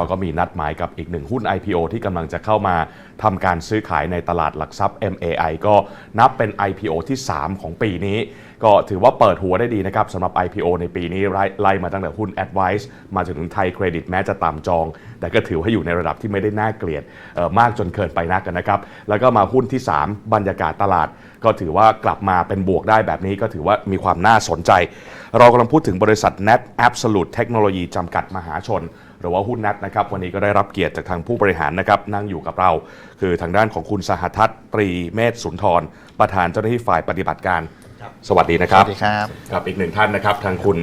เราก็มีนัดหมายกับอีกหนึ่งหุ้น IPO ที่กำลังจะเข้ามาทำการซื้อขายในตลาดหลักทรัพย์ MAI ก็นับเป็น IPO ที่ 3 ของปีนี้ ก็ถือว่าเปิดหัวได้ดีนะครับสำหรับ IPO ในปีนี้ไล่มาตั้งแต่หุ้น Advice มาจนถึงไทยเครดิตแม้จะต่ำจอง แต่ก็ถือว่าอยู่ในระดับที่ไม่ได้น่าเกลียดมากจนเกินไปนักนะครับ แล้วก็มาหุ้นที่ 3 บรรยากาศตลาด ก็ถือว่ากลับมาเป็นบวกได้แบบนี้ก็ถือว่ามีความน่าสนใจ เรากำลังพูดถึงบริษัท Net Absolute Technology จำกัดมหาชน หรือว่าหุ้น Net นะครับวันนี้ก็ได้รับเกียรติจากทางผู้บริหารนะครับนั่งอยู่กับเรา คือทางด้านของคุณสหทัศน์ตรีเมธสุนทร ประธานเจ้าหน้าที่ฝ่ายปฏิบัติการ สวัสดีนะครับสวัสดีครับครับอีกหนึ่งท่านนะครับทางคุณ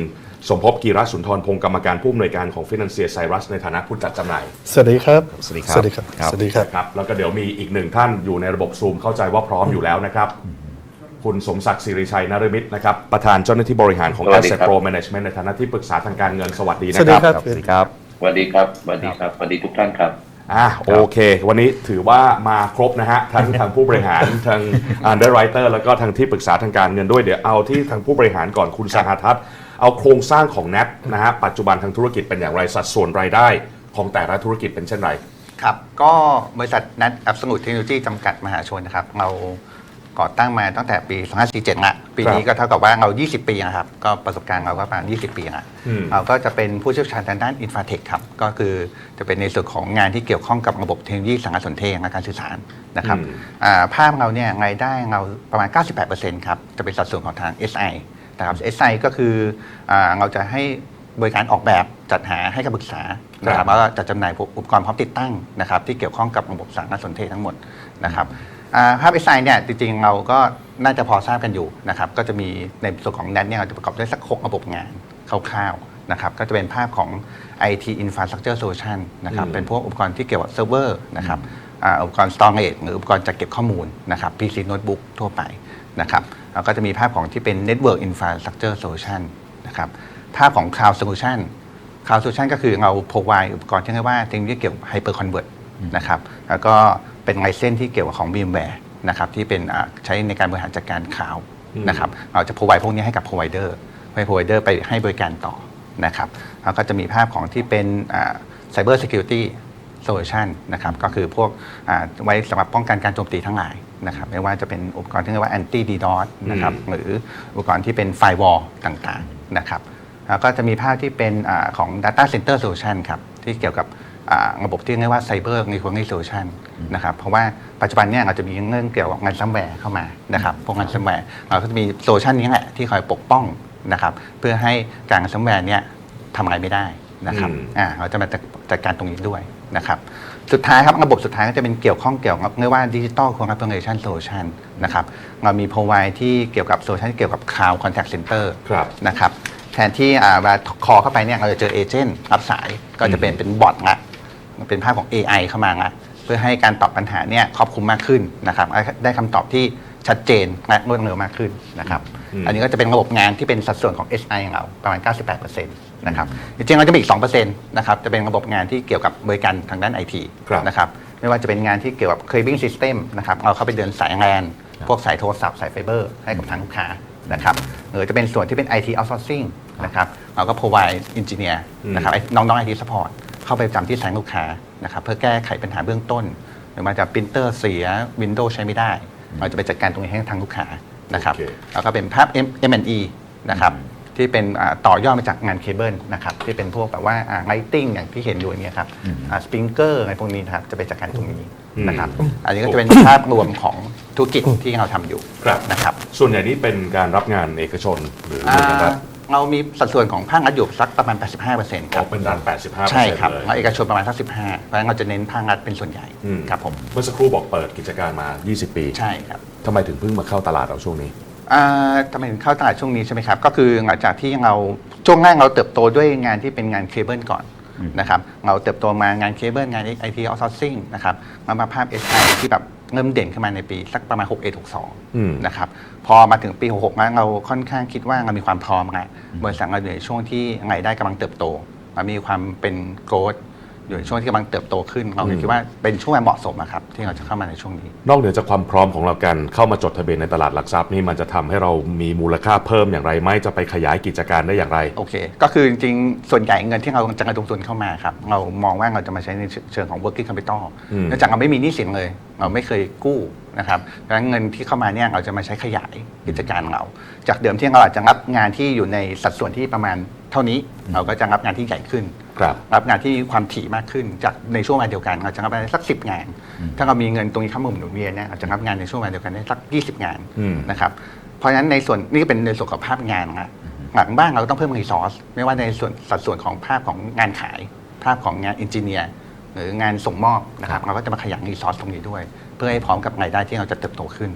สมภพกีรสุนทรพงศ์กรรมการผู้อำนวยการของ Financier Cyrus ในฐานะผู้จัดจำหน่าย สวัสดีครับ สวัสดีครับ สวัสดีครับครับ สวัสดีครับครับ แล้วก็เดี๋ยวมีอีกหนึ่งท่านอยู่ในระบบซูมเข้าใจว่าพร้อมอยู่แล้วนะครับ คุณสมศักดิ์สิริชัยนฤมิตนะครับ ประธานเจ้าหน้าที่บริหารของสวัสดี Asset ครับ Pro Management ในฐานะที่ปรึกษาทางการเงิน สวัสดีนะสวัสคดีรับครับ สวัสดีครับ สวัสดีครับสวัสดีครับสวัสดีทุกท่านครับอะโอเค วันนี้ถือว่ามาครบนะฮะทั้งทางผู้บริหาร ทาง underwriter แล้วก็ทางที่ปรึกษาทางการเงินด้วยเดี๋ยวเอาที่ทางผู้บริหารก่อนคุณสหทัศน์เอาโครงสร้างของ NET นะฮะปัจจุบันทางธุรกิจเป็นอย่างไรสัดส่วนรายได้ของแต่ละธุรกิจเป็นเช่นไรครับ ก็บริษัทนัทอั s o ส u t e เทคโนโลยีจำกัดมหาชนนะครับ เรา ก่อตั้งมาตั้งแต่ปี 2547ละปีนี้ก็เท่ากับว่าเรา 20 ปีนะครับ ก็ประสบการณ์เราก็ประมาณ 20 ปีละอืม เราก็จะเป็นผู้เชี่ยวชาญทางด้านอินฟราเทคครับ ก็คือจะเป็นในส่วนของงานที่เกี่ยวข้องกับระบบเทคโนโลยีสารสนเทศและการสื่อสารนะครับอืม อ่าภาพเราเนี่ยรายได้เราประมาณ 98%ครับ จะเป็นสัดส่วนของทาง SI นะครับ SI ก็คืออาเราจะให้บริการออกแบบจัดหาให้คำปรึกษานะคครัรับบแล้วก็จัดจำหน่ายอุปกรณ์พร้อมติดตั้งนะครับที่เกี่ยวข้องกับระบบสารสนเทศทั้งหมดนะครับ อ่าภาพ SI เนี่ยจริงๆเราก็น่าจะพอทราบกันอยู่นะครับก็จะมีในส่วนของนั้นเนี่ยเราจะประกอบด้วยสักหกระบบงานคร่าวๆนะครับก็จะเป็นภาพของ IT Infrastructure Solution นะครับอืมเป็นพวกอุปกรณ์ที่เกี่ยวกับเซิร์ฟเวอร์นะครับอ่าอุปกรณ์ Storage หรืออุปกรณ์จัดเก็บข้อมูลนะครับ PC Notebook ทั่วไปนะครับแล้วก็จะมีภาพของที่เป็น Network Infrastructure Solution นะครับภาพของ Cloud Solution Cloud Solution ก็คือเรา provide อุปกรณ์ที่เรียกว่าเทคโนโลยีเกี่ยวกับ Hyper Convert นะครับแล้วก็ เป็นไลเซนที่เกี่ยวกับของ VMware นะครับที่เป็นอ่าใช้ในการบริหารจัดการข่าวอืมนะครับเราจะ provide พวกนี้ให้กับ provider ให้ provider ไปให้บริการต่อนะครับแล้วก็จะมีภาพของที่เป็นอ่า Cyber Security Solution นะครับก็คือพวกอ่าไว้สำหรับป้องกันการโจมตีทั้งหลายนะครับไม่ว่าจะเป็นอุปกรณ์ที่เรียกว่า anti DDoS นะครับอืมหรืออุปกรณ์ที่เป็น firewall ต่างๆนะครับแล้วก็จะมีภาพที่เป็นอาของ data center solution ครับที่เกี่ยวกับอ่า ระบบที่เรียกว่า cyber recovery solution นะครับเพราะว่าปัจจุบันเนี่ยเราจะมีเรื่องเกี่ยวกับงานซัมแวร์เข้ามานะครับพวกงานซัมแวร์เราก็จะมีโซลูชันนี้แหละที่คอยปกป้องนะครับเพื่อให้การซัมแวร์เนี่ยทำอะไรไม่ได้นะครับอืมอ่าเราจะมาจัดจัดการตรงนี้ด้วยนะครับสุดท้ายครับระบบสุดท้ายก็จะเป็นเกี่ยวข้องเกี่ยวกับเรียกว่าดิจิ t a ลคอ l ล a b o r a t i o n solution นะครับเรามี provide ที่เกี่ยวกับโซลูชันที่เกี่ยวกับ cloud contact center ครับนะครับแทนที่อ่าเวลาคอเข้าไปเนี่ยเราจะเจอเอเจนต์รับสายก็จะเป็นเป็นบอทละ เป็นภาพของ AI เข้ามาละเพื่อให้การตอบปัญหาเนี่ยครอบคลุมมากขึ้นนะครับและได้คำตอบที่ชัดเจนและรวดเร็วมากขึ้นนะครับอืมอันนี้ก็จะเป็นระบบงานที่เป็นสัดส่วนของ SI ของเราประมาณ 98%นะครับจริงๆเราจะมีอีก 2%นะครับจะเป็นระบบงานที่เกี่ยวกับบริการทางด้าน IT ครับนะครับไม่ว่าจะเป็นงานที่เกี่ยวกับ cabling system นะครับเราเข้าไปเดินสายแลนพวกสายโทรศัพท์สายไฟเบอร์ ให้กับทางลูกค้านะครับหรือจะเป็นส่วนที่เป็น IT outsourcing นะครับเราก็ provide engineer อืมนะครับไอ้น้องๆ IT support เข้าไปประจำที่สายลูกค้านะครับเพื่อแก้ไขปัญหาเบื้องต้นหรือมาจากปรินเตอร์เสีย Windows ใช้ไม่ได้ เราจะไปจัดการตรงนี้ให้ทางลูกค้านะครับโอเค แล้วก็เป็นภาพ M- M&E นะครับที่เป็นอ่าต่อยอดมาจากงานเคเบิลนะครับที่เป็นพวกแบบว่าไลติ้งอย่างที่เห็นอยู่อย่างเงี้ยครับสปริงเกอร์อะไรพวกนี้นะครับจะไปจัดการตรงนี้นะครับอันนี้ก็จะเป็นภาพรวมของธุรกิจที่เราทำอยู่ครับ นะครับ ส่วนใหญ่นี้เป็นการรับงานเอกชนหรือหอ่าน่วยงานรัฐ เรามีสัดส่วนของภาครัฐอยู่สักประมาณ 85%คอรัอบ กเป็นด้าน85%ใช่ครับเลยแล้วเอกชนประมาณสัก 15เพราะฉะนั้นเราจะเน้นภาครัฐเป็นส่วนใหญ่อืมครับผมเมื่อสักครู่บอกเปิดกิจการมา 20 ปีใช่ครับ ทำไมถึงเพิ่งมาเข้าตลาดเราช่วงนี้ อ่าทำไมถึงเข้าตลาดช่วงนี้ใช่ไหมครับ ก็คือหลังจากที่เราช่วงแรกเราเติบโตด้วยงานที่เป็นงานเคเบิลก่อนนะครับเราเติบโตมางานเคเบิลงานไอทีออฟซอร์ซิ่งนะครับมามาภาพ SI ที่แบบ เริ่มเด่นขึ้นมาในปีสักประมาณ 6 1อืม6 2 นะครับพอมาถึงปี 66มาเราค่อนข้างคิดว่าเรามีความพร้อมแล้วบริษัทเราอยู่ในช่วงที่รายได้กำลังเติบโตมันมีความเป็นโกลด อยู่ในช่วงที่กำลังเติบโตขึ้นเราก็คิดว่าเป็นช่วงเวลาเหมาะสมอะครับที่เราจะเข้ามาในช่วงนี้ นอกเหนือจากความพร้อมของเรากันเข้ามาจดทะเบียนในตลาดหลักทรัพย์นี่มันจะทำให้เรามีมูลค่าเพิ่มอย่างไรไหมจะไปขยายกิจการได้อย่างไร โอเค ก็คือจริงๆ ส่วนใหญ่เงินที่เราจะระดมทุนเข้ามาครับ เรามองว่าเราจะมาใช้ในเชิงของ working capital อืม เนื่องจากเราไม่มีหนี้สินเลย เราไม่เคยกู้นะครับดังนั้นเงินที่เข้ามาเนี่ยเราจะมาใช้ขยายกิจการเรา จากเดิมที่เราอาจจะรับงานที่อยู่ในสัดส่วนที่ประมาณเท่านี้ เราก็จะรับงานที่ใหญ่ขึ้น ครับรับงานที่ความถี่มากขึ้นจากในช่วงเวลาเดียวกันเราจะรับได้สักสิบงาน ถ้าเรามีเงินตรงนี้เข้ามาหมุนเวียนเนี่ยเราจะรับงานในช่วงเวลาเดียวกันได้สักยี่สิบงานอืมนะครับเพราะฉะนั้นในส่วนนี่ก็เป็นในส่วนของภาพงานนะหลังบ้านเราก็ต้องเพิ่มรีซอสไม่ว่าในส่วนสัดส่วนของภาพของงานขาย ภาพของงานเอนจิเนียร์หรืองานส่งมอบนะครับเราก็จะมาขยันรีซอสตรงนี้ด้วย เพื่อให้พร้อมกับรายได้ที่เราจะเติบโตขึ้น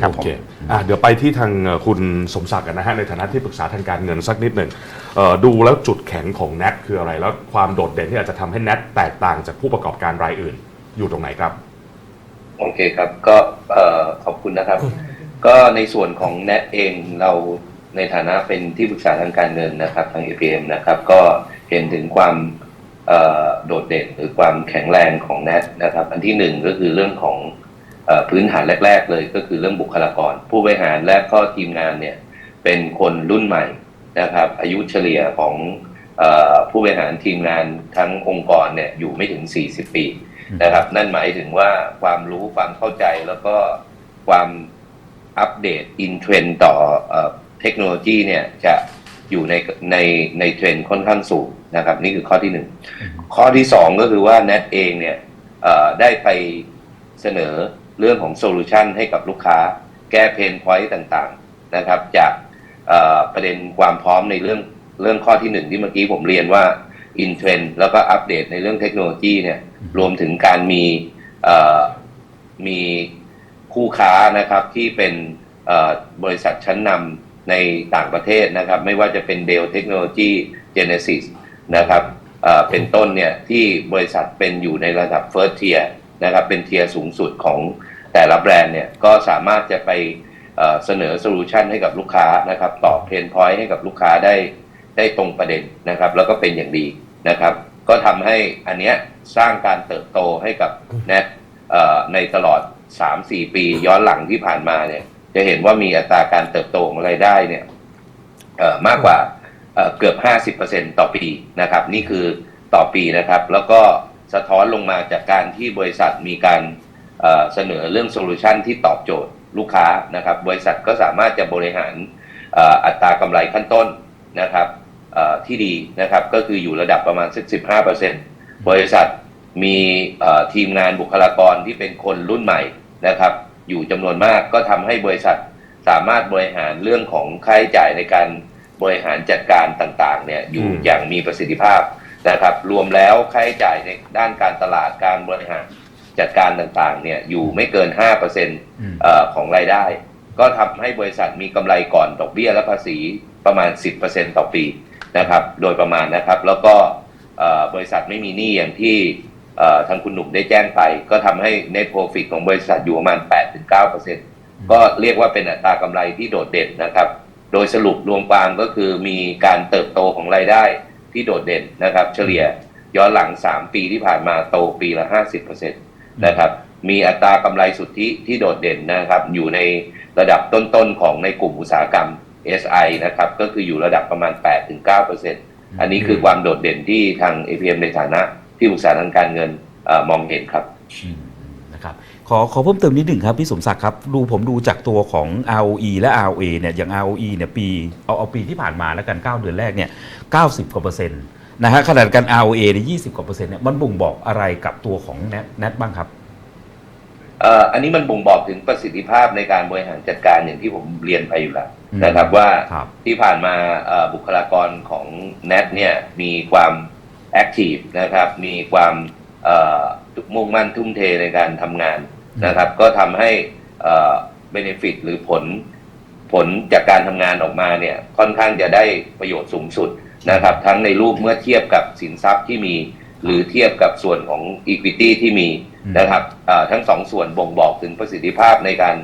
ครับโอผมเคอะเดี๋ยวไปที่ทางเอ่อคุณสมศักดิ์กันนะฮะในฐานะที่ปรึกษาทางการเงินสักนิดหนึ่งเอ่อดูแล้วจุดแข็งของ n น t คืออะไร แล้วความโดดเด่นที่อาจจะทำให้ n น t แตกต่างจากผู้ประกอบการรายอื่น อยู่ตรงไหนครับโอเคครับก็เอ่อขอบคุณนะครับ ก็ในส่วนของ NET เองเราในฐานะเป็นที่ปรึกษาทางการเงินนะครับ ทาง APM นะครับ ก็เห็นถึงความเอ่อโดดเด่นหรือความแข็งแรงของ NET นะครับ อันที่หนึ่งก็คือเรื่องของเอ่อ พื้นฐานแรก ๆ เลยก็คือเรื่องบุคลากร ผู้บริหารและก็ทีมงานเนี่ยเป็นคนรุ่นใหม่นะครับ อายุเฉลี่ยของอผู้บริหารทีมงานทั้งองค์กรเนี่ยอยู่ไม่ถึง 40 ปีนะครับ นั่นหมายถึงว่าความรู้ความเข้าใจแล้วก็ความอัปเดตอินเทรนต่อเทคโนโลยีเนี่ยจะอยู่ในในในเทรนค่อนข้างสูงนะครับ นี่คือข้อที่หนึ่งข้อที่สองก็คือว่า Net เองเนี่ยได้ไปเสนอ เรื่องของโซลูชันให้กับลูกค้า แก้เพนพอยต์ต่างๆนะครับ จากประเด็นความพร้อมในเรื่องเรื่องข้อที่หนึ่งที่เมื่อกี้ผมเรียนว่าอินเทรนแล้วก็อัปเดตในเรื่องเทคโนโลยีเนี่ยรวมถึงการมีมีคู่ค้านะครับที่เป็นบริษัทชั้นนำในต่างประเทศนะครับ ไม่ว่าจะเป็น Dell Technology Genesis นะครับเป็นต้นเนี่ยที่บริษัทเป็นอยู่ในระดับ First Tier นะครับเป็นเทียร์สูงสุดของแต่ละแบรนด์เนี่ยก็สามารถจะไปเอ่อเสนอโซลูชันให้กับลูกค้านะครับตอบเพนพอยต์ให้กับลูกค้าได้ได้ตรงประเด็นนะครับ แล้วก็เป็นอย่างดีนะครับ ก็ทำให้อันเนี้ยสร้างการเติบโตให้กับ Net เอ่อในตลอด 3-4 ปีย้อนหลังที่ผ่านมาเนี่ยจะเห็นว่ามีอัตราการเติบโตของรายได้เนี่ยเอ่อมากกว่าเอ่อเกือบ 50%ต่อปีนะครับ นี่คือต่อปีนะครับ แล้วก็ สะท้อนลงมาจากการที่บริษัทมีการเสนอเรื่องโซลูชันที่ตอบโจทย์ลูกค้านะครับ บริษัทก็สามารถจะบริหารอัตรากำไรขั้นต้นนะครับที่ดีนะครับก็คืออยู่ระดับประมาณสัก15บริษัทมีทีมงานบุคลากรที่เป็นคนรุ่นใหม่นะครับ อยู่จำนวนมากก็ทำให้บริษัทสามารถบริหารเรื่องของค่าใช้จ่ายในการบริหารจัดการต่างๆเนี่ยอยู่อย่างมีประสิทธิภาพ นะครับรวมแล้วค่าใช้จ่ายในด้านการตลาดการบริหารจัดการต่างๆเนี่ยอยู่ไม่เกิน5%เอ่อของรายได้ ก็ทำให้บริษัทมีกำไรก่อนดอกเบี้ยและภาษีประมาณ 10%ต่อปีนะครับโดยประมาณนะครับ แล้วก็เอ่อบริษัทไม่มีหนี้อย่างที่เอ่อทางคุณหนุ่มได้แจ้งไป ก็ทำให้ net profit ของบริษัทอยู่ประมาณ 8-9%ก็เรียกว่าเป็นอัตรากำไรที่โดดเด่นนะครับ โดยสรุปรวมความก็คือมีการเติบโตของรายได้ ที่โดดเด่นนะครับ เฉลี่ยย้อนหลัง 3 ปีที่ผ่านมาโตปีละ 50%นะครับ มีอัตรากำไรสุทธิที่โดดเด่นนะครับ อยู่ในระดับต้นๆของในกลุ่มอุตสาหกรรม SI นะครับ ก็คืออยู่ระดับประมาณ 8-9%อันนี้คือความโดดเด่นที่ทาง APM ในฐานะที่ปรึกษาทางการเงินอมองเห็นครับนะครับ ขอขอเพิ่มเติมนิดหนึ่งครับพี่สมศักดิ์ครับดูผมดูจากตัวของ ROE และ ROA เนี่ยอย่าง ROE เนี่ยปีเอาเอาปีที่ผ่านมาแล้วกัน 9 เดือนแรกเนี่ย90กว่าเปอร์เซ็นต์นะฮะขนาดกัน ROA เนี่ย20กว่าเปอร์เซ็นต์เนี่ยมันบ่งบอกอะไรกับตัวของ Net Net บ้างครับเอ่ออันนี้มันบ่งบอกถึงประสิทธิภาพในการบริหารจัดการอย่างที่ผมเรียนไปอยู่แล้วอืมนะครับว่าครับที่ผ่านมาเอ่อบุคลากรของ NET เนี่ยมีความแอคทีฟนะครับมีความเอ่อ มุ่งมั่นทุ่มเทในการทำงานนะครับ ก็ทำให้เบนฟิตหรือผลผลจากการทำงานออกมาเนี่ยค่อนข้างจะได้ประโยชน์สูงสุดนะครับ ทั้งในรูปเมื่อเทียบกับสินทรัพย์ที่มี หรือเทียบกับส่วนของ Equity ที่มีอืมนะครับเอ่อทั้งสองส่วนบ่งบอกถึงประสิทธิภาพในการ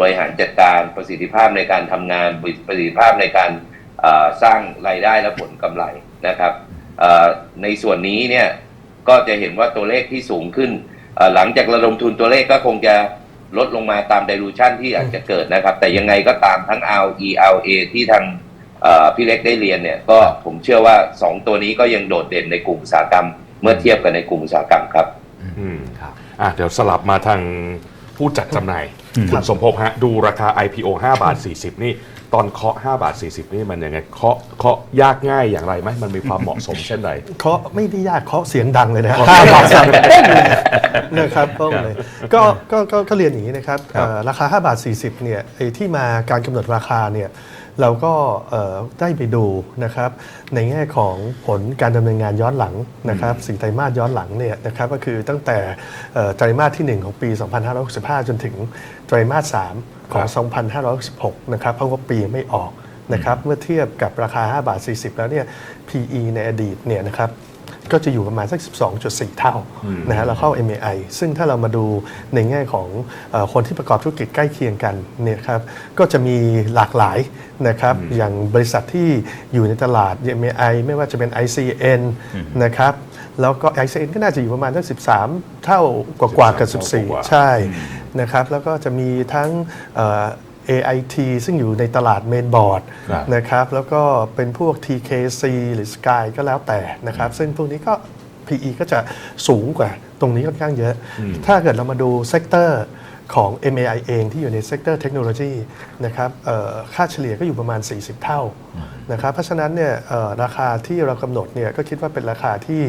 บริหารจัดการประสิทธิภาพในการทำงานประสิทธิภาพในการเอ่อสร้างรายได้และผลกำไรนะครับเอ่อในส่วนนี้เนี่ย ก็จะเห็นว่าตัวเลขที่สูงขึ้นเอ่อหลังจากระดมทุนตัวเลขก็คงจะลดลงมาตาม dilution ที่อาจจะเกิดนะครับ แต่ยังไงก็ตามทั้ง RE RA ที่ทางเอ่อพี่เล็กได้เรียนเนี่ยก็ผมเชื่อว่า 2 ตัวนี้ก็ยังโดดเด่นในกลุ่มอุตสาหกรรม เมื่อเทียบกันในกลุ่มอุตสาหกรรมครับ อืมครับอะเดี๋ยวสลับมาทางผู้จัดจำหน่ายคุณสมภพฮะ ดูราคา IPO 5 บาท 40 นี่ ตอนเคาะ5บาท 40 นี่มันยังไงเคาะเคาะยากง่ายอย่างไรไหมมันมีความเหมาะสมเช่นไรเคาะไม่ได้ยากเคาะเสียงดังเลยนะเคาะห้าบาทสามเป้งเลยนะครับเป้งเลยก็ก็ก็ก็เรียนอย่างนี้นะครับครับเอ่อราคา 5 บาท 40เนี่ยไอ้ที่มาการกำหนดราคาเนี่ยเราก็เอ่อได้ไปดูนะครับในแง่ของผลการดำเนินงานย้อนหลังนะครับสี่ไตรมาสย้อนหลังเนี่ยนะครับก็คือตั้งแต่เอ่อไตรมาสที่ 1 ของปี 2565 จนถึงไตรมาส3 ของ 2566 นะครับเพราะว่าปียังไม่ออกนะครับเมื่อเทียบกับราคา 5 บาท 40 แล้วเนี่ย PE ในอดีตเนี่ยนะครับก็จะอยู่ประมาณสัก 12.4 เท่านะฮะเราเข้า MAI ซึ่งถ้าเรามาดูในแง่ของเออคนที่ประกอบธุรกิจใกล้เคียงกันเนี่ยครับก็จะมีหลากหลายนะครับอย่างบริษัทที่อยู่ในตลาด MAI ไม่ว่าจะเป็น ICN นะครับ แล้วก็ ICN ก็น่าจะอยู่ประมาณสัก13 เท่ากว่าๆกับ13เท่ากว่า14 ใช่นะครับแล้วก็จะมีทั้งเอ่อ AIT ซึ่งอยู่ในตลาดเมนบอร์ดครับ นะครับแล้วก็เป็นพวก TKC หรือ Sky ก็แล้วแต่นะครับ ซึ่งพวกนี้ก็ PE ก็จะสูงกว่าตรงนี้ค่อนข้างเยอะ ถ้าเกิดเรามาดูเซกเตอร์ ของ MAI เองที่อยู่ในเซกเตอร์เทคโนโลยีนะครับค่าเฉลี่ยก็อยู่ประมาณ 40 เท่านะครับเพราะฉะนั้นเนี่ยราคาที่เรากำหนดเนี่ยก็คิดว่าเป็นราคาที่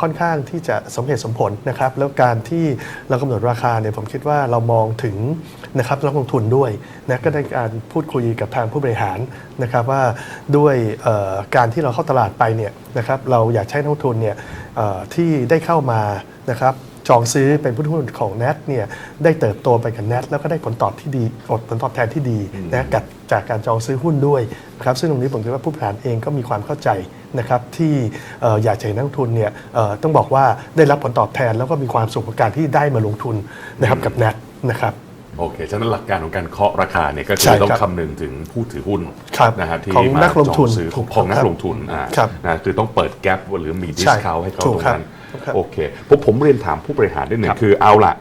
ค่อนข้างที่จะสมเหตุสมผลนะครับแล้วการที่เรากำหนดราคาเนี่ยผมคิดว่าเรามองถึงนะครับนักลงทุนด้วยนะก็ได้การพูดคุยกับทางผู้บริหารนะครับว่าด้วยการที่เราเข้าตลาดไปเนี่ยนะครับเราอยากใช้นักลงทุนเนี่ยที่ได้เข้ามานะครับ จองซื้อเป็นผู้ถือหุ้นของ n น t เนี่ยได้เติบโตไปกับ n น t แล้วก็ได้ผลตอบที่ดีผลตอบแทนที่ดีนะกับจากการจองซื้อหุ้นด้วยนะครับซึ่งตรงนี้ผมคิดว่าผู้บริหารเองก็มีความเข้าใจนะครับที่เอ่ออยากจะเห็นนักลงทุนเนี่ยเอ่อต้องบอกว่าได้รับผลตอบแทนแล้วก็มีความสุขกับการที่ได้มาลงทุนนะครับกับ n น t นะครับโอเค ฉะนั้นหลักการของการเคาะราคาเนี่ยก็คืใช่อครับต้องคำนึงถึงผู้ถือหุ้นครับนะฮะที่ของมานักลงทุนจอซื้อถูกของนัครักบลงทุนอ่าครับนะคือต้องเปิดแกลบหรือมีดิสใช่คาวให้เขาถูตกรงครับนั้นถูกครับ โอเคผมผมเรียนถามผู้บริหารนิดหนึ่งคือเอาล่ะ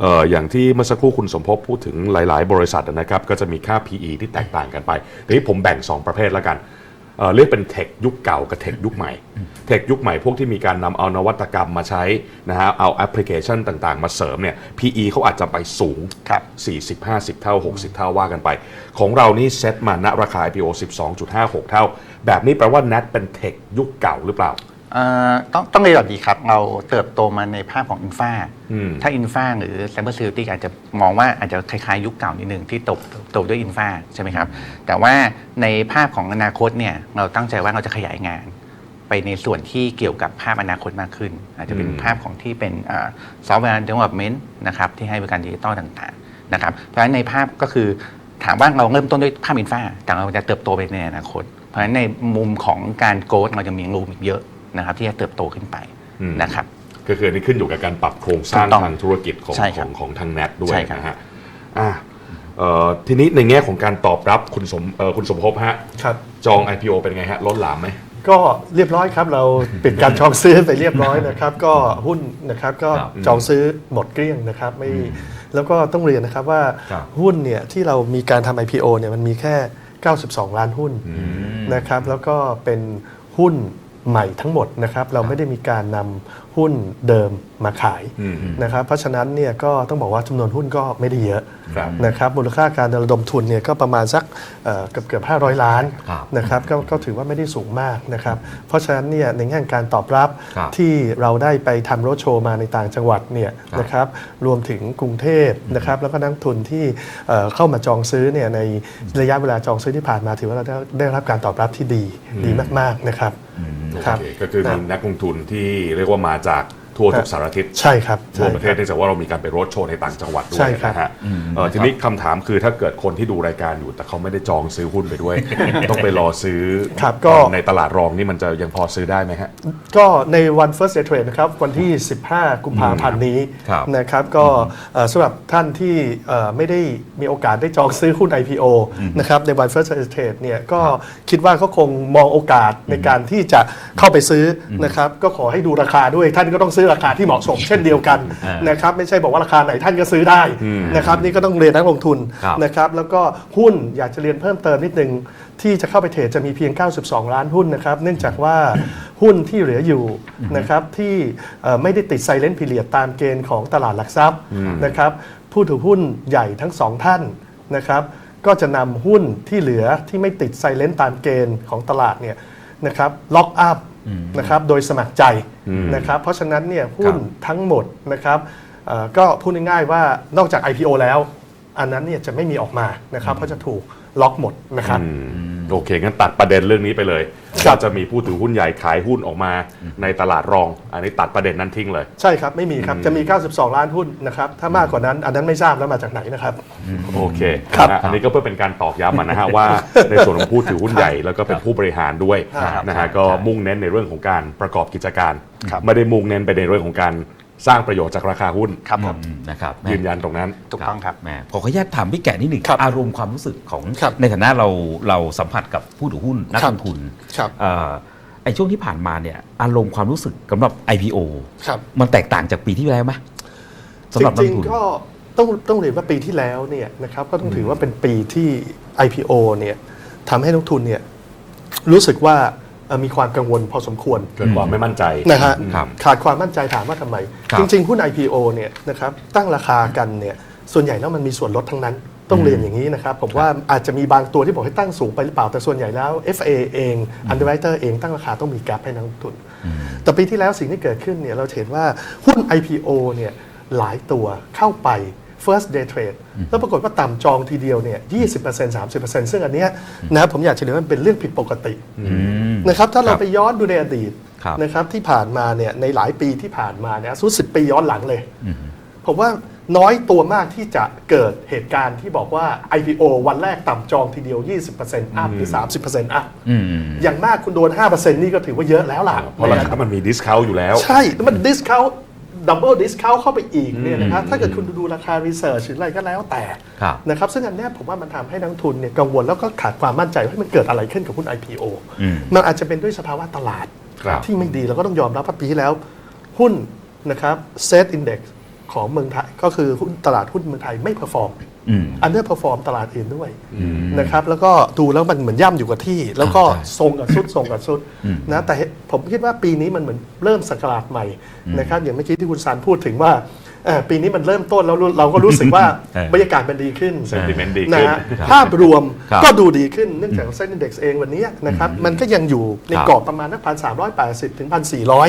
เอ่ออย่างที่เมื่อสักครู่คุณสมภพพูดถึงหลาย ๆ บริษัทนะครับก็จะมีค่า PE ที่แตกต่างกันไปทีนี้ผมแบ่ง 2 ประเภทแล้วกันเอ่อเรียกเป็นเทคยุคเก่ากับเทคยุคใหม่ เทคยุคใหม่พวกที่มีการนำเอานวัตกรรมมาใช้นะฮะเอาแอปพลิเคชันต่างๆ มาเสริมเนี่ย PE เขาอาจจะไปสูงครับ40 50 เท่า 60 เท่าว่ากันไป ของเรานี่เซ็ตมาณราคา IPO 12.56 เท่า แบบนี้แปลว่า NAT เป็นเทคยุคเก่าหรือเปล่าเอ่อ ต้องต้องเรียนแบบนี้ครับ เราเติบโตมาในภาพของอินฟาอืมถ้าอินฟาหรือ Cyber Security อาจจะมองว่าอาจจะคล้ายๆ ยุคเก่านิดนึงที่โตโตด้วยอินฟาใช่ไหมครับ แต่ว่าในภาพของอนาคตเนี่ยเราตั้งใจว่าเราจะขยายงาน ไปในส่วนที่เกี่ยวกับภาพอนาคตมากขึ้น อาจจะเป็นอืมภาพของที่เป็นซอฟต์แวร์เดเวล็อปเมนต์นะครับที่ให้บริการดิจิตอลต่างๆนะครับเพราะฉะนั้นในภาพก็คือถามว่าเราเริ่มต้นด้วยภาพอินฟาแต่เราจะเติบโตไปในอนาคต เพราะฉะนั้นในมุมของการโกรธเราจะมีรูมอีกเยอะ นะครับที่จะเติบโตขึ้นไปอืมนะครับก็คืออันนี้ขึ้นอยู่กับการปรับโครงสร้างถูกต้องทางธุรกิจของใช่คขรัอบงของทาง NAT ด้วยใช่ครับนะฮะอ่าเอ่อทีนี้ในแง่ของการตอบรับคุณสมเอ่อคุณสมภพฮะครับจอง IPO เป็นไงฮะล้นหลามไหมก็เรียบร้อยครับ เราปิดการจองซื้อไปเรียบร้อยนะครับ ก็หุ้นนะครับก็ครับจองซื้อหมดเกลี้ยงนะครับไม่แล้วก็ต้องเรียนนะครับว่าครับหุ้นเนี่ยที่เรามีการทำ IPO เนี่ยมันมีแค่ 92 ล้านหุ้นนะครับแล้วก็เป็นหุ้น ใหม่ทั้งหมดนะครับ เราไม่ได้มีการนำ หุ้นเดิมมาขายอืมนะครับเพราะฉะนั้นเนี่ยก็ต้องบอกว่าจำนวนหุ้นก็ไม่ได้เยอะครับนะครับมูลค่าการระดมทุนเนี่ยก็ประมาณสักเอ่อเกือบเกือบ500 ล้านครับนะครับก็ก็ถือว่าไม่ได้สูงมากนะครับเพราะฉะนั้นเนี่ยในแง่การตอบรับครับที่เราได้ไปทำโรดโชว์มาในต่างจังหวัดเนี่ยครับนะครับรวมถึงกรุงเทพนะครับแล้วก็นักทุนที่เอ่อเข้ามาจองซื้อเนี่ยในระยะเวลาจองซื้อที่ผ่านมาถือว่าเราได้ได้รับการตอบรับที่ดีดีมากๆนะครับครับโอเคก็คือมีนักลงทุนที่เรียกว่ามาจาก ทั่วทุกสารทิศใช่ครับทั่วใช่ประเทคศรับเนื่องจากว่าเรามีการไปโรดโชว์ในต่างจังหวัดด้วใช่ยครับนะฮะเอ่อทีนี้คำถามคือถ้าเกิดคนที่ดูรายการอยู่ แต่เขาไม่ได้จองซื้อหุ้นไปด้วย ต้องไปรอซื้อครับก็ในตลาดรองนี่มันจะยังพอซื้อได้ไหมฮะ ก็ในวัน first day trade นะครับ วันที่ 15 กุมภาพันธ์นี้ครับนะครับก็เอ่อสำหรับท่านที่เอ่อไม่ได้มีโอกาสได้จองซื้อหุ้น IPO นะครับในวัน first day trade เนี่ยก็คิดว่าเขาคงมองโอกาสในการที่จะเข้าไปซื้ออนะครับก็ขอให้ดูราคาด้วยท่านก็ต้องซื้อซื้อราคาที่เหมาะสมเช่นเดียวกันอ่านนะครับไม่ใช่บอกว่าราคาไหนท่านก็ซื้อได้อืมนะครับนี่ก็ต้องเรียนนักลงทุนครับนะครับแล้วก็หุ้นอยากจะเรียนเพิ่มเติมนิดนึงที่จะเข้าไปเทรดจะมีเพียง 92 ล้านหุ้นนะครับ เนื่องจากว่าหุ้นที่เหลืออยู่นะครับที่เอ่อไม่ได้ติดไซเลน t ์ e ีเ d ตามเกณฑ์ของตลาดหลักทรัพย์นะครับผู้ถือหุ้นใหญ่ทั้งสองท่านนะครับก็จะนำหุ้นที่เหลือที่ไม่ติดไซเลน t ์ตามเกณฑ์ของตลาดเนี่ยนะครับล็อกอัพ นะครับโดยสมัครใจนะครับเพราะฉะนั้นเนี่ยหุ้นทั้งหมดนะครับเอ่อก็พูดง่ายๆว่านอกจาก IPO แล้ว อันนั้นเนี่ยจะไม่มีออกมานะครับเพราะจะถูก ล็อกหมดนะครับ อืมโอเค งั้นตัดประเด็นเรื่องนี้ไปเลยครับ ว่าจะมีผู้ถือหุ้นใหญ่ขายหุ้นออกมาในตลาดรอง อันนี้ตัดประเด็นนั้นทิ้งเลย ใช่ครับ ไม่มีครับ จะมี 92 ล้านหุ้นนะครับ ถ้ามากกว่านั้น อันนั้นไม่ทราบแล้วมาจากไหนนะครับ โอเคครับนะฮะอันนี้ก็เพื่อเป็นการตอกย้ำอะนะฮะ ว่าในส่วนของผู้ถือหุ้นใหญ่แล้วก็เป็นผู้บริหารด้วยครับนะฮะก็มุ่งเน้นในเรื่องของการประกอบกิจการครับไม่ได้มุ่งเน้นไปในเรื่องของการ สร้างประโยชน์จากราคาหุ้นครับผม อืมนะครับยืนยันตรงนั้น ถูกต้องครับแหมขอขออนุญาตถามพี่แก่นิดหนึ่งครับอารมณ์ความรู้สึกของครับในฐานะเราเราสัมผัสกับผู้ถือหุ้นนักครัลบ งทุนครับเอ่อไอ้ช่วงที่ผ่านมาเนี่ยอารมณ์ความรู้สึกสำหรับ IPO ครับ มันแตกต่างจากปีที่แล้วไหมสำหรับจนักริลงงทุน ๆก็ต้องต้องเรียนว่าปีที่แล้วเนี่ยนะครับก็ต้องถือว่าเป็นปีที่ IPO เนี่ยทำให้นักทุนเนี่ยรู้สึกว่าเอ่อ มีความกังวลพอสมควรเกิดความไม่มั่นใจนะฮะครับ ขาดความมั่นใจถามว่าทำไม ครับ จริง ๆ หุ้น IPO เนี่ยนะครับตั้งราคากันเนี่ยส่วนใหญ่แล้วมันมีส่วนลดทั้งนั้น ต้องเรียนอย่างนี้นะครับ ผมว่าอาจจะมีบางตัวที่บอกให้ตั้งสูงไปหรือเปล่าแต่ส่วนใหญ่แล้ว FA เอง Underwriter เองตั้งราคาต้องมีแกลให้นักลงทุน แต่ปีที่แล้วสิ่งที่เกิดขึ้นเนี่ยเราจะเห็นว่าหุ้น IPO เนี่ยหลายตัวเข้าไป first day trade แล้วปรากฏว่าต่ำจองทีเดียวเนี่ย20% 30%ซึ่งอันเนี้ยนะครับผมอยากจะเรียนว่ามันเป็นเรื่องผิดปกตินะครับถ้าเราครับไปย้อนดูในอดีตครับนะครับที่ผ่านมาเนี่ยในหลายปีที่ผ่านมาเนี่ยสุดสิบปีย้อนหลังเลย ผมว่าน้อยตัวมากที่จะเกิดเหตุการณ์ที่บอกว่า IPO วันแรกต่ำจองทีเดียว 20%อัพหรือ 30%อัพอืมอย่างมากคุณโดน 5%นี่ก็ถือว่าเยอะแล้วล่ะเพราะราคามันมีดิสคาวอยู่แล้ว ใช่แล้วมันดิสคาว ดับเบิลดิสคาวเข้าไปอีกเนี่ยนะครับถ้าเกิดคุณดูราคารีเสิร์ชหรืออะไรก็แล้วแต่ครับนะครับซึ่งอันเนี้ยผมว่ามันทำให้นักลงทุนเนี่ยกังวลแล้วก็ขาดความมั่นใจว่ามันเกิดอะไรขึ้นกับหุ้น IPO อืมมันอาจจะเป็นด้วยสภาวะตลาดครับที่ไม่ดีเราก็ต้องยอมรับว่าปีที่แล้ว หุ้นนะครับ Set Index ของเมืองไทยก็คือหุ้นตลาดหุ้นเมืองไทยไม่เพอร์ฟอร์มอืมอันเดอร์เพอร์ฟอร์มตลาดอื่นด้วยนะครับแล้วก็ดูแล้วมันเหมือนย่ำอยู่กับที่ แล้วก็ใช่ทรงกับสุดทรงกับสุดนะแต่ ผมคิดว่าปีนี้มันเหมือนเริ่มสักราชใหม่นะครับอย่างเมื่อกี้ที่คุณซานพูดถึงว่าเอ่อ ปีนี้มันเริ่มต้นแล้วเราก็รู้สึกว่าเออบรรยากาศมันดีขึ้น sentiment ดีนะขึ้นฮะครับภาพรวมครับก็ดูดีขึ้นเนื่องจากเซ็นดี x เองวันนี้นะครับมันก็ยังอยู่ในครับกรอบประมาณนักพันสามร้อยแปดสิบถึงพันสี่ร้อย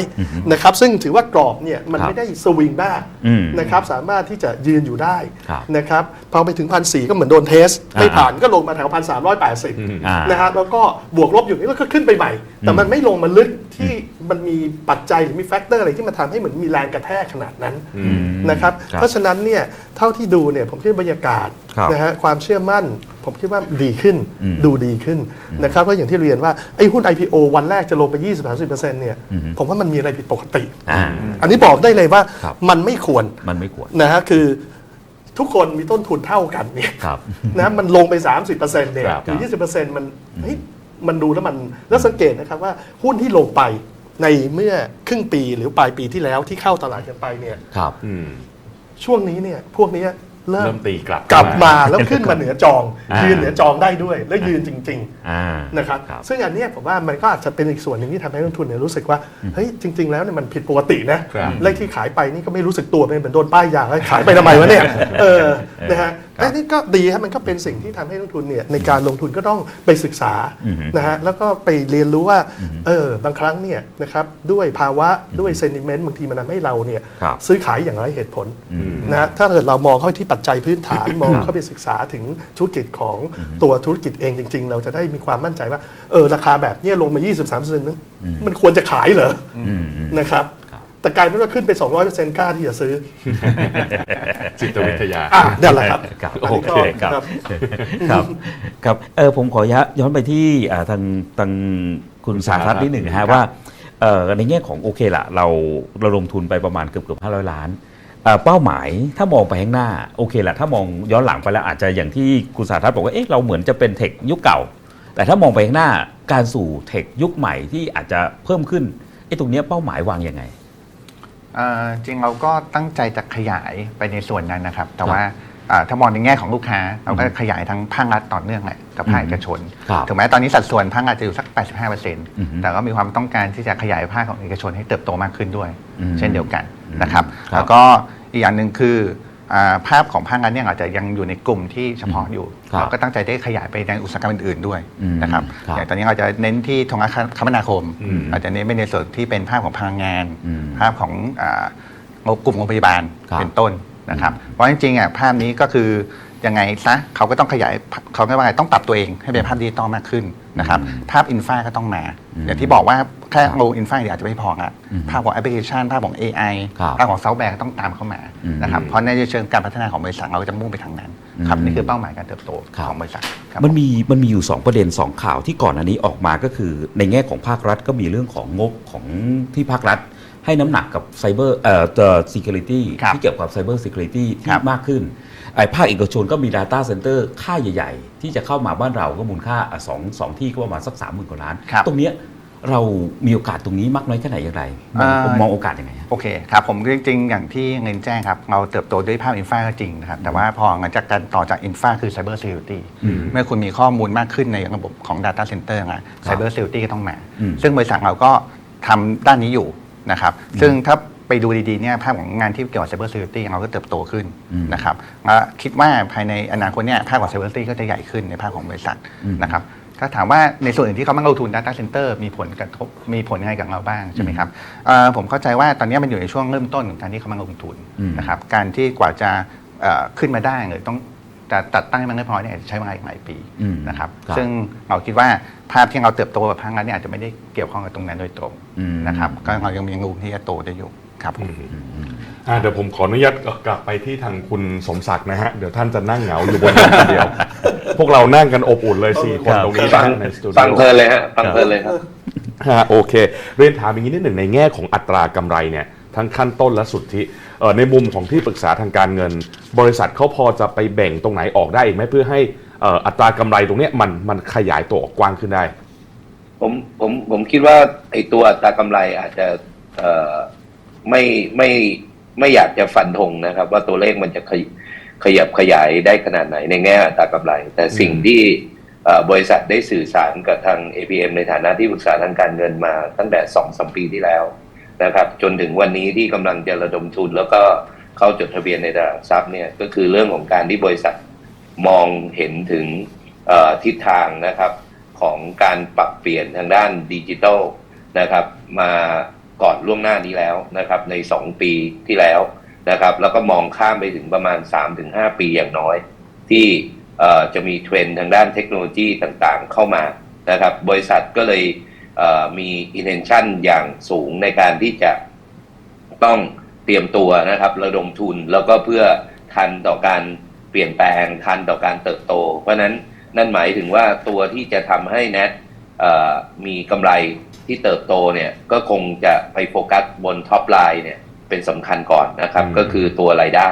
นะครับซึ่งถือว่ากรอบเนี่ยมันครับไม่ได้สวิงมากอืมนะครับสามารถที่จะยืนอยู่ได้ครับนะครับพอไปถึงพันสี่ก็เหมือนโดนเทส ไม่ผ่านก็ลงมาแถวพันสามร้อยแปดสิบอ่านะฮะแล้วก็บวกลบอยู่นี่แล้วก็ขึ้นไปใหม่ แต่มันไม่ลงมาลึกที่มันมีปัจจัยหรือมีแฟกเตอร์อะไรที่มาทำให้เหมือนมีแรงกระแทกขนาดนั้นนะครับครับเพราะฉะนั้นเนี่ยเท่าที่ดูเนี่ยผมคิดว่าบรรยากาศครับนะฮะความเชื่อมั่น ผมคิดว่าดีขึ้นอืมดูดีขึ้นนะครับก็อย่างที่เรียนว่าไอ้หุ้น IPO วันแรกจะลงไป 20-30%เนี่ยผมว่ามันมีอะไรผิดปกติ อ่า อันนี้บอกได้เลยว่าครับ มันไม่ควรมันไม่ควรนะฮะคือทุกคนมีต้นทุนเท่ากันเนี่ย ครับ นะมันลงไป 30%เนี่ยครับหรือ 20%มันเฮ้ยมันดูแล้วมันแล้วสังเกตนะครับว่าหุ้นที่ลงไป ในเมื่อครึ่งปีหรือปลายปีที่แล้วที่เข้าตลาดกันไปเนี่ย ครับ อืม ช่วงนี้เนี่ยพวกเนี้ยเริ่เริ่มมตีกลับกลับมาแล้วขึ้นมาเหนือจอง อ่ายื ยืนเหนือจองได้ด้วย แล้วยืนจริงๆอ่านะครับครับ ซึ่งอันเนี้ยผมว่ามันก็อาจจะเป็นอีกส่วนหนึ่งที่ทำให้นักลงทุนเนี่ยรู้สึกว่าเฮ้ยจริง ๆ แล้วเนี่ยมันผิดปกตินะครับ เลขที่ขายไปนี่ก็ไม่รู้สึกตัวเป็นเหมือนโดนป้ายยาแล้วขายไปทำไมวะเนี่ยเออนะฮะครับแต่นี่ก็ดีครับมันก็เป็นสิ่งที่ทำให้นักลงทุนเนี่ยในการลงทุนก็ต้องไปศึกษาอือฮึนะฮะแล้วก็ไปเรียนรู้ว่าเออบางครั้งเนี่ยนะครับด้วยภาวะด้วยเซนิเมนต์บางทีมันทำให้เราเนี่ยครับซื้อขายอย่างไรเหตุผลนะฮะถ้าเกิดเรามองเข้าที่ปัจจัยพื้นฐานมองครับเข้าไปศึกษาถึงธุรกิจของตัวธุรกิจเองจริง ๆ เราจะได้มีความมั่นใจว่าเออราคาแบบเนี้ยลงมา23%นั้นมันควรจะขายเหรอออืมอืมนะครับครับ แต่กลายเป็นว่าขึ้นไป 200%กล้าที่จะซื้อ จิตวิทยา อะนั่นแหละครับ ครับอันโอนี้เคก็ครับครับ ครับครับเออผมขอย้อนย้อนไปที่อ่าทางทางคุณสาทัศน์นิดหนึ่งนะครัฮะบ ว่าเอ่อในแง่ของโอเคละเราเราลงทุนไปประมาณเกือบเกือบห้าร้อยล้านเอ่อเป้าหมายถ้ามองไปข้างหน้าโอเคละถ้ามองย้อนหลังไปแล้วอาจจะอย่างที่คุณสาทัศน์บอกว่าเอ๊ะเราเหมือนจะเป็นเทคยุคเก่า แต่ถ้ามองไปข้างหน้าการสู่เทคยุคใหม่ที่อาจจะเพิ่มขึ้นไอ้ตรงเนี้ยเป้าหมายวางยังไง เอ่อจริงเราก็ตั้งใจจะขยายไปในส่วนนั้นนะครับ แต่ว่าอ่าถ้ามองในแง่ของลูกค้า เราก็ขยายทั้งภาครัฐต่อเนื่องแหละกับภาคเอกชน ครับถึงแม้ตอนนี้สัดส่วนภาครัฐจะอยู่สักอือฮึ85%แต่ก็มีความต้องการที่จะขยายภาคของเอกชนให้เติบโตมากขึ้นด้วย อืมเช่นเดียวกันนะครับ ครับ แล้วก็อีกอย่างหนึ่งคืออา ภาพของภาครัฐเนี่ยอาจจะยังอยู่ในกลุ่มที่เฉพาะอยู่ครับเราก็ตั้งใจได้ขยายไปในอุตสาหกรรมอื่นๆด้วยอืมนะครับครับอย่างตอนนี้เราจะเน้นที่โทรคมนาคมอืมอาจจะเน้นไปในส่วนที่เป็นภาพของพลังงาน อืมภาพของอ่ากลุ่มโรงพยาบาลครับเป็นต้นนะครับเพราะจริงๆอะภาพนี้ก็คือ ยังไงซะเขาก็ต้องขยายเขาเรียกว่าไงต้องปรับตัวเองให้เป็นภาพดิจิตอลมากขึ้นนะครับอืมภาพอินฟาก็ต้องมาอืมอย่างที่บอกว่าแค่ครับโลอินฟาอาจจะไม่พออะอืมภาพของแอปพลิเคชันภาพของ AI ครับภาพของซอฟต์แวร์ก็ต้องตามเข้ามาอืมนะครับเพราะในเชิงการพัฒนาของบริษัทเราก็จะมุ่งไปทางนั้นครับอืมนี่คือเป้าหมายการเติบโตครับของบริษัทครับมันมีมันมีอยู่ 2 ประเด็น 2 ข่าวที่ก่อนอันนี้ออกมาก็คือ ในแง่ของภาครัฐก็มีเรื่องของงบของที่ภาครัฐ ให้น้ำหนักกับไซเบอร์เอ่อ the security ครับที่เกี่ยวกับไซเบอร์ security คที่รับมากขึ้นไอ้ภาคเอกชนก็มี Data Center ค่าใหญ่ ๆ ที่จะเข้ามาบ้านเราก็มูลค่าอะสองสองที่ก็ประมาณสักสามหมื่นกว่าล้าน ครับ ตรงเนี้ยเรามีโอกาสตรงนี้มากน้อยแค่ไหนอย่างไรมองเอ่อมองโอกาสยังไงฮะ โอเคครับผมจริงๆ อย่างที่เงินแจ้งครับ เราเติบโตด้วยภาพอินฟาก็จริงนะครับ แต่ว่าพอหลังจากการต่อจากอินฟาคือ Cyber Security อืมเมื่อคุณมีข้อมูลมากขึ้นในระบบของ Data Center นะ Cyber Security ก็ต้องมา อืมซึ่งบริษัทเราก็ทำด้านนี้อยู่ นะครับซึ่งถ้าไปดูดีๆเนี่ยภาพของงานที่เกี่ยวกับ Cyber Security เราก็เติบโตขึ้นอืมนะครับและคิดว่าภายในอนาคตเนี่ยภาพของ Cyber Security ก็จะใหญ่ขึ้นในภาพของบริษัทอืมนะครับถ้าถามว่าในส่วนอื่นที่เขามาลงทุน Data Center มีผลกระทบมีผลยังไงกับเราบ้างใช่ไหมครับเอ่อผมเข้าใจว่าตอนนี้มันอยู่ในช่วงเริ่มต้นของการที่เขามาลงทุนอืมนะครับการที่กว่าจะเอ่อขึ้นมาได้หรือต้อง จะตัดตั้งให้มันเรียบร้อยเนี่ยใช้เวลาอีกหลายปีอืมนะครับครับ ซึ่งเราคิดว่าภาพที่เราเติบโตกับภาคนั้นเนี่ยอาจจะไม่ได้เกี่ยวข้องกับตรงนั้นโดยตรงอืมนะครับ ก็เรายังมีรูมที่จะโตได้อยู่ครับผมอ่าเดี๋ยวผมขออนุญาตกลับไปที่ทางคุณสมศักดิ์นะฮะ เดี๋ยวท่านจะนั่งเหงาอยู่บนนั้นคนเดียว พวกเรานั่งกันอบอุ่นเลยสี่คนตรงนี้ฟังนะในสตูดิฟังเพลิโอนเลยฮะฟังเพลินเลยครับฮะโอเค เรียนถามอย่างนี้นิดหนึ่งในแง่ของอัตรากำไรเนี่ยทั้งขั้นต้นและสุทธิเอ่อ ในมุมของที่ปรึกษาทางการเงิน บริษัทเขาพอจะไปแบ่งตรงไหนออกได้อีกไหมเพื่อให้อัตรากำไรตรงนี้มันมันขยายตัวออกกว้างขึ้นได้ ผมผมผมคิดว่าไอ้ตัวอัตรากำไรอาจจะไม่ไม่ไม่อยากจะฟันธงนะครับ ว่าตัวเลขมันจะขยขยับขยายได้ขนาดไหนในแง่อัตรากำไร แต่สิ่งที่บริษัทได้สื่อสารกับทาง APM ในฐานะที่ปรึกษาทางการเงินมาตั้งแต่สองสมปีที่แล้ว นะครับ จนถึงวันนี้ที่กำลังจะระดมทุน แล้วก็เข้าจดทะเบียนในตลาดหลักทรัพย์เนี่ยก็คือเรื่องของการที่บริษัทมองเห็นถึงทิศทางนะครับของการปรับเปลี่ยนทางด้านดิจิทัลนะครับมาก่อนล่วงหน้านี้แล้วนะครับใน 2 ปีที่แล้วนะครับแล้วก็มองข้ามไปถึงประมาณ 3-5 ปีอย่างน้อย ที่จะมีเทรนด์ทางด้านเทคโนโลยีต่างๆเข้ามานะครับบริษัทก็เลย มี intention อย่างสูงในการที่จะต้องเตรียมตัวนะครับ ระดมทุนแล้วก็เพื่อทันต่อการเปลี่ยนแปลงทันต่อการเติบโต เพราะฉะนั้นนั่นหมายถึงว่าตัวที่จะทำให้ Net เอ่อมีกำไรที่เติบโตเนี่ยก็คงจะไปโฟกัสบนท็อปไลน์เนี่ยเป็นสำคัญก่อนนะครับอืมก็คือตัวรายได้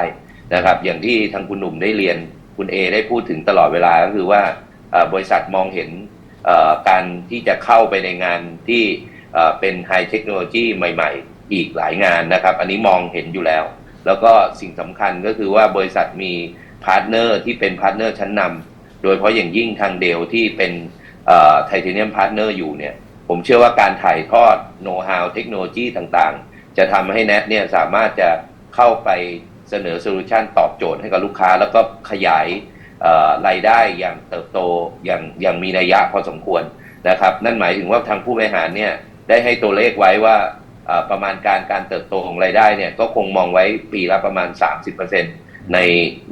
นะครับ อย่างที่ทางคุณหนุ่มได้เรียนคุณเอได้พูดถึงตลอดเวลาก็คือว่าเอ่อบริษัทมองเห็นเอ่อ การที่จะเข้าไปในงานที่เป็นไฮเทคโนโลยีใหม่ ๆ อีกหลายงานนะครับ อันนี้มองเห็นอยู่แล้ว แล้วก็สิ่งสำคัญก็คือว่าบริษัทมีพาร์ทเนอร์ที่เป็นพาร์ทเนอร์ชั้นนำโดยเฉพาะอย่างยิ่งทางเดลที่เป็นไทเทเนียมพาร์ทเนอร์อยู่เนี่ยผมเชื่อว่าการถ่ายทอดโน้ตฮาวเทคโนโลยีต่างๆ จะทำให้ Net เนี่ยสามารถจะเข้าไปเสนอโซลูชันตอบโจทย์ให้กับลูกค้า แล้วก็ขยาย รายได้อย่างเติบโตอย่างอย่างมีนัยยะพอสมควรนะครับ นั่นหมายถึงว่าทางผู้บริหารเนี่ยได้ให้ตัวเลขไว้ว่าเอ่อประมาณการการเติบโตของรายได้เนี่ยก็คงมองไว้ปีละประมาณ 30%ใน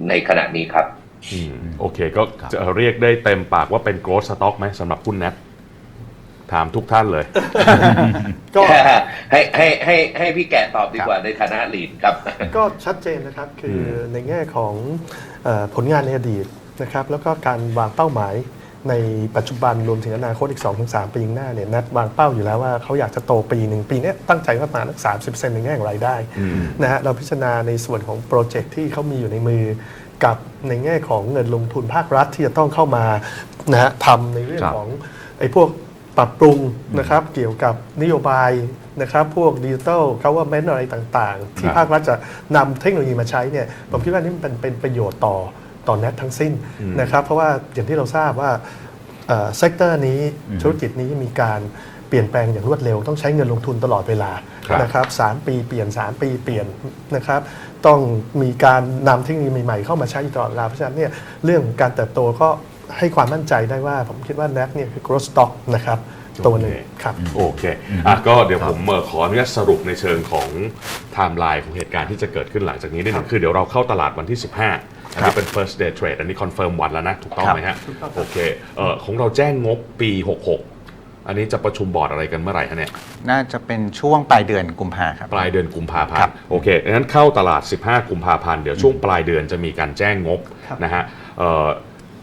ในขณะนี้ครับอืมโอเคก็จะเรียกได้เต็มปากว่าเป็น growth stock ไหมสำหรับหุ้นแนทถามทุกท่านเลย ก็ให้ให้ให้ให้พี่แกะตอบดีกว่าในฐานะลีดครับ ก็ชัดเจนนะครับคืออในแง่ของเออผลงานในอดีต นะครับแล้วก็การวางเป้าหมายในปัจจุบันรวมถึงอนาคตอีก 2-3 ปีข้างหน้าเนี่ยนัดวางเป้าอยู่แล้วว่าเขาอยากจะโตปีหนึ่งปีเนี้ยตั้งใจว่าประมาณสักสามสิบในแง่ของรายได้อืมนะฮะเราพิจารณาในส่วนของโปรเจกต์ที่เขามีอยู่ในมือกับในแง่ของเงินลงทุนภาครัฐที่จะต้องเข้ามานะฮะทำในเรื่องครับของไอ้พวกปรับปรุงนะครับเกี่ยวกับนโยบายนะครับพวกดิจิ t a ล government อะไรต่างๆ ที่ครับภาครัฐจะนำเทคโนโลยีมาใช้เนี่ยผมคิดว่านี่มันเป็นเป็นประโยชน์ต่อ ต่อ net ทั้งสิ้นนะครับเพราะว่าอย่างที่เราทราบว่าเซกเตอร์นี้ธุรกิจนี้มีการเปลี่ยนแปลงอย่างรวดเร็วต้องใช้เงินลงทุนตลอดเวลาครับนะครับสามปีเปลี่ยน 3 ปีเปลี่ยนนะครับต้องมีการนำเทคโนโลยีใหม่ๆเข้ามาใช้อยู่ตลอดเวลาเพราะฉะนั้นเนี่ยเรื่องของการเติบโตก็ให้ความมั่นใจได้ว่าผมคิดว่า NAT เนี่ยคือ growth stock นะครับตัวหนึ่งครับโอเคอะก็เดี๋ยวผมเอ่อขออนุญาตสรุปในเชิงของไทม์ไลน์ของเหตุการณ์ที่จะเกิดขึ้นหลังจากนี้นิดหนึ่งคือเดี๋ยวเราเข้าตลาดวันที่ 15 อันนี้เป็น first day trade อันนี้คอนเฟิร์มวันแล้วนะ ถูกต้องไหมฮะ โอเคเอ่อของเราแจ้งงบปี 66 อันนี้จะประชุมบอร์ดอะไรกันเมื่อไหร่ฮะเนี่ย น่าจะเป็นช่วงปลายเดือนกุมภาครับ ปลายเดือนกุมภาพันครัธ์บโอเคงั้นเข้าตลาด 15 กุมภาพันธ์ เดี๋ยวช่วงปลายเดือนจะมีการแจ้งงบนะฮะเอ่อ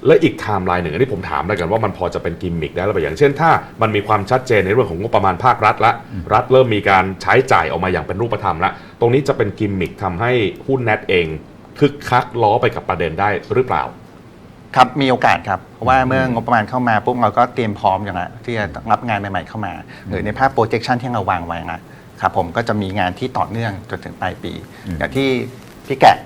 และอีกไทม์ไลน์หนึ่งอันนี้ผมถามแล้วกันว่ามันพอจะเป็นกิมมิคได้หรือเปล่าอย่างเช่นถ้ามันมีความชัดเจนในเรื่องของงบประมาณภาครัฐละรัฐเริ่มมีการใช้จ่ายออกมาอย่างเป็นรูปธรรมละตรงนี้จะเป็นกิมมิคทำให้หุ้นแนทเอง คึกคักล้อไปกับประเด็นได้หรือเปล่า ครับมีโอกาสครับเพราะว่าเมื่องบประมาณเข้ามาปุ๊บเราก็เตรียมพร้อมอย่างละที่จะรับงานใหม่ๆเข้ามา หรือในภาพ projection ที่เราวางไว้นะครับผมก็จะมีงานที่ต่อเนื่องจนถึงปลายปี อย่างที่พี่แกะ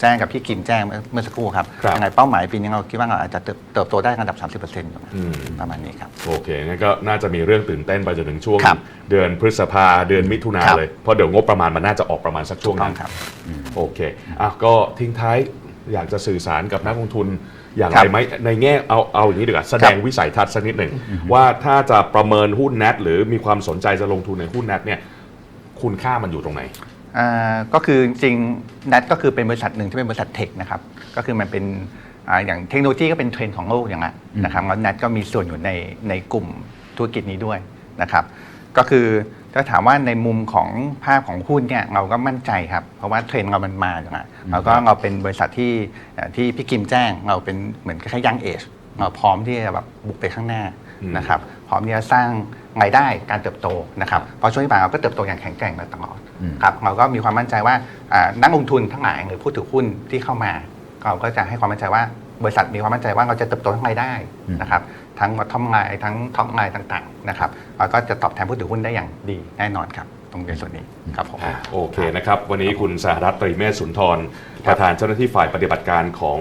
แจ้งกับพี่กิมแจ้งเมื่อเมื่อสักครู่ครับครับ ยังไงเป้าหมายปีนี้เราคิดว่าเราอาจจะเติบเติบโตได้ระดับ 30%อยู่นะอืม ประมาณนี้ครับ โอเคงั้นก็น่าจะมีเรื่องตื่นเต้นไปจนถึงช่วง ครับเดือนพฤษภาเดือนมิถุนาครับ เลย เพราะเดี๋ยวงบประมาณมันน่าจะออกประมาณสักช่วงต้อนั้งนครับ โอเคอะก็ทิ้งท้ายอยากจะสื่อสารกับนักลงทุนอย่างครัไรบไหมในแง่เอาเอาอย่างนี้ดีกว่าแสดงวิสัยทัศน์สักนิดหนึ่ง ว่าถ้าจะประเมินหุ้นแนทหรือมีความสนใจจะลงทุนในหุ้นแนทเนี่ยคุณค่ามันอยู่ตรงไหนอ่า ก็คือจริงๆ NET ก็คือเป็นบริษัทหนึ่งที่เป็นบริษัทเทคนะครับก็คือมันเป็นอาอย่างเทคโนโลยีก็เป็นเทรนด์ของโลกอย่างนั้นนะครับแล้ว NET ก็มีส่วนอยู่ในในกลุ่มธุรกิจนี้ด้วยนะครับก็คือถ้าถามว่าในมุมของภาพของหุ้นเนี่ยเราก็มั่นใจครับ เพราะว่าเทรนด์เรามันมาอย่างนั้นแล้วก็เราเป็นบริษัทที่เอ่อที่พี่กิมแจ้งเราเป็นเหมือนคล้ายๆยังเอชเราพร้อมที่จะแบบบุกไปข้างหน้าอืม นะครับพร้อมที่จะสร้างรายได้การเติบโตนะครับเพราะช่วงที่ผ่านมาเราก็เติบโตอย่างแข็งแกร่งมาตลอดอืมครับเราก็มีความมั่นใจว่าอ่านักลงทุนทั้งหลายหรือผู้ถือหุ้นที่เข้ามาเราก็จะให้ความมั่นใจว่าบริษัทมีความมั่นใจว่าเราจะเติบโตทั้งรายได้นะครับทั้งทอมไลน์ทั้งท็อปไลน์ต่างๆนะครับเราก็จะตอบแทนผู้ถือหุ้นได้อย่างดีแน่นอนครับตรงในส่วนนี้ครับผมอะโอเคนะครับ วันนี้คุณสหรัฐตรีเมธสุนทร ประธานเจ้าหน้าที่ฝ่ายปฏิบัติการของ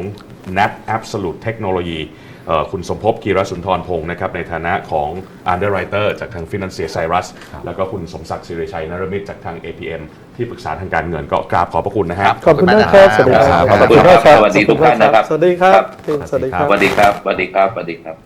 NAT Absolute Technology เอ่อ คุณสมภพกีรสุนทรพงศ์นะครับในฐานะของ Underwriter จากทาง Financier Cyrus แล้วก็คุณสมศักดิ์สิริชัยนรมิตรจากทาง APM ที่ปรึกษาทางการเงินก็กราบขอบพระคุณนะฮะครับขอบคุณมากครับสวัสดีครับ ขอบคุณมากครับสวัสดีทุกท่านนะครับ สวัสดีครับ สวัสดีครับ สวัสดีครับ สวัสดีครับสวัสดีครับ